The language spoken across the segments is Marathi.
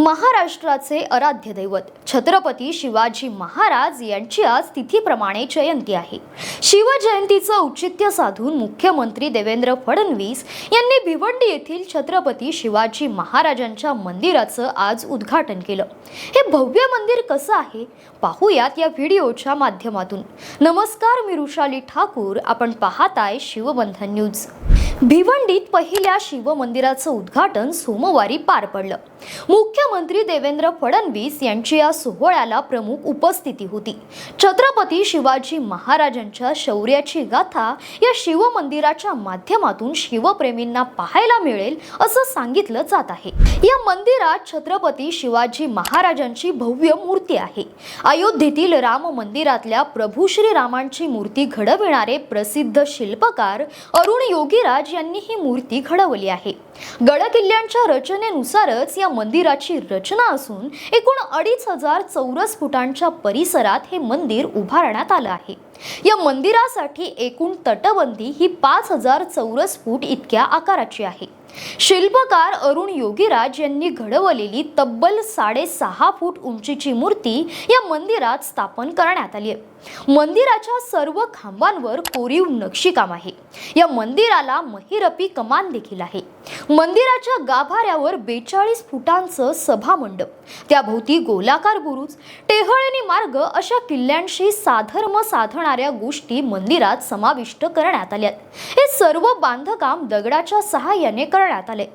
महाराष्ट्राचे आराध्य दैवत. छत्रपती शिवाजी महाराज यांची आज तिथीप्रमाणे जयंती आहे. शिवजयंतीचं औचित्य साधून मुख्यमंत्री देवेंद्र फडणवीस यांनी भिवंडी येथील छत्रपती शिवाजी महाराजांच्या मंदिराचं आज उद्घाटन केलं. हे भव्य मंदिर कसं आहे? पाहूयात या व्हिडिओच्या माध्यमातून. नमस्कार मी रुशाली ठाकूर. आपण पाहताय शिवबंधन न्यूज. भिवंडीत पहिल्या शिवमंदिराचं उद्घाटन सोमवारी पार पडलं. मुख्यमंत्री देवेंद्र फडणवीस यांची या सोहळ्याला प्रमुख उपस्थिती होती. छत्रपती शिवाजी महाराजांच्या शौर्याची गाथा या शिवमंदिराच्या माध्यमातून शिवप्रेमींना पाहायला मिळेल असं सांगितलं जात आहे. या मंदिरात छत्रपती शिवाजी महाराजांची भव्य मूर्ती आहे. अयोध्येतील राम मंदिरातल्या प्रभू श्रीरामांची मूर्ती घडविणारे प्रसिद्ध शिल्पकार अरुण योगीराज यांनी ही मूर्ती घडवली आहे. गडकिल्ल्यांच्या रचनेनुसारच या मंदिराची रचना असून एकूण अडीच हजार चौरस फुटांच्या परिसरात हे मंदिर उभारण्यात आलं आहे. या मंदिरासाठी एकूण तटबंदी ही पाच हजार चौरस फूट इतक्या आकाराची आहे. शिल्पकार अरुण योगीराज यांनी घडवलेली तब्बल साडेसहा फूट उंचीची मूर्ती या मंदिरात स्थापन करण्यात आली आहे. मंदिराच्या सर्व खांबांवर कोरीव नक्षीकाम आहे. या मंदिराला महिरपी कमान देखील आहे. मंदिराच्या गाभाऱ्यावर बेचाळीस फुटांचं सभामंडप. त्याभोवती गोलाकार बुरुज टेहळणी मार्ग अशा किल्ल्यांशी साधर्म साधणाऱ्या गोष्टी मंदिरात समाविष्ट करण्यात आल्यात. हे सर्व बांधकाम दगडाच्या सहाय्याने करण्यात आले.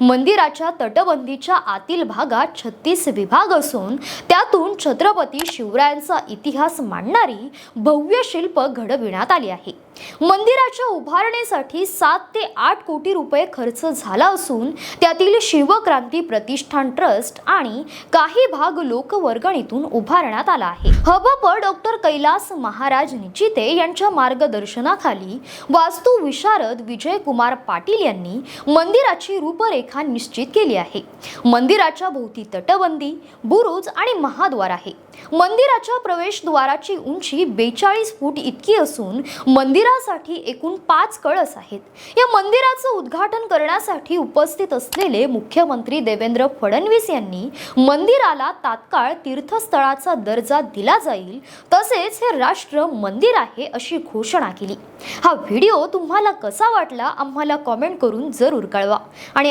मंदिराच्या तटबंदीच्या आतील भागात छत्तीस विभाग असून त्यातून छत्रपती शिवरायांचा इतिहास मांडणारी भव्य शिल्प घडविण्यात आली आहे. मंदिराच्या उभारणीसाठी सात ते आठ कोटी रुपये खर्च झाला असून त्यातील शिवक्रांती प्रतिष्ठान ट्रस्ट आणि काही भाग लोकवर्गणीतून उभारण्यात आला आहे. हबप डॉक्टर कैलास महाराज निचिते यांच्या मार्गदर्शनाखाली वास्तुविशारद विजय कुमार पाटील यांनी मंदिराची रूप रूपरेखा निश्चित केली आहे. मंदिराच्या भोवती तटबंदी बुरुज आणि महाद्वार आहे. मंदिराच्या प्रवेशद्वाराची उंची बेचाळीस फूट इतकी असून मंदिरासाठी एकूण पाच कळस आहेत. या मंदिराचं उद्घाटन करण्यासाठी उपस्थित असलेले मुख्यमंत्री देवेंद्र फडणवीस यांनी मंदिराला तात्काळ तीर्थस्थळाचा दर्जा दिला जाईल तसेच हे राष्ट्र मंदिर आहे अशी घोषणा केली. हा व्हिडिओ तुम्हाला कसा वाटला आम्हाला कॉमेंट करून जरूर कळवा. आणि